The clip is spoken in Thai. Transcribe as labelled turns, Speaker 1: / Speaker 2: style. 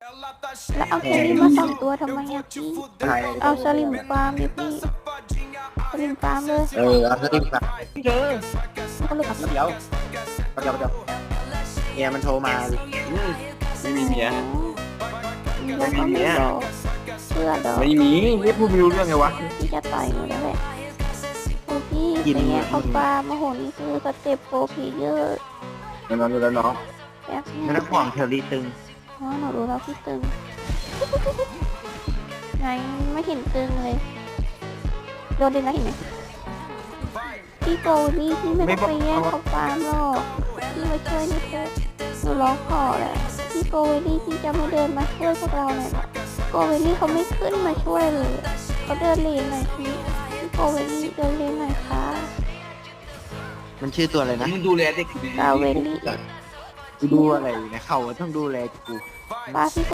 Speaker 1: แล้วเอาแครี่มาสองตัวทำไมอะพี่
Speaker 2: ใช่
Speaker 1: เอาสลิมฟาร์มดิพี่สลิมฟาร์มเลย
Speaker 2: เออเอาสติมาเจอ
Speaker 1: ก็เลยแบบ
Speaker 2: เดี๋ยวเดี๋ยวเดี๋ยวเมียมันโทรมา
Speaker 3: ไม่มีเมีย
Speaker 1: แล้วก็ไม่บอกเชื่อดอก
Speaker 3: ไม่มีไม่พูดไม่รู้เรื่องไงวะ
Speaker 1: พี่จะต่อยหนูแล้วแหละโอ้พี่เป็นไงเขาฟาร์มโอ้โหนี่คือสเต็ปโปรเพลเยอร์
Speaker 3: เดี๋ยวน้องเดี๋ยวน้อง
Speaker 1: แบบ
Speaker 2: ไม่
Speaker 1: นี้
Speaker 2: ต้องห่วงเทอรี่ตึง
Speaker 1: อ๋อหนูรู้แล้วพี่ตึง ไงไม่เห็นตึงเลย โดนดึงแล้วเห็นไหมพี่โกลี่พี่ไม่ต้องไปแย่งเขาฟาร์มหรอกพี่มาช่วยนี่เถอะหนูร้องขอแหละพี่โกเวลี่พี่จะไม่เดินมาช่วยพวกเราหน่อยเหรอโกเวลี่เขาไม่ขึ้นมาช่วยเลยเขาเดินเลนหน่อยพี่พี่โกเวลี่เดินเลนหน่อยค่ะ
Speaker 2: มันชื่อตัวอะไรนะ
Speaker 3: มึงดูแลเด็กดี
Speaker 1: กาเวลี่
Speaker 2: กูดูอะไรนะเขาต้องดูแลกู
Speaker 1: ป้าพี่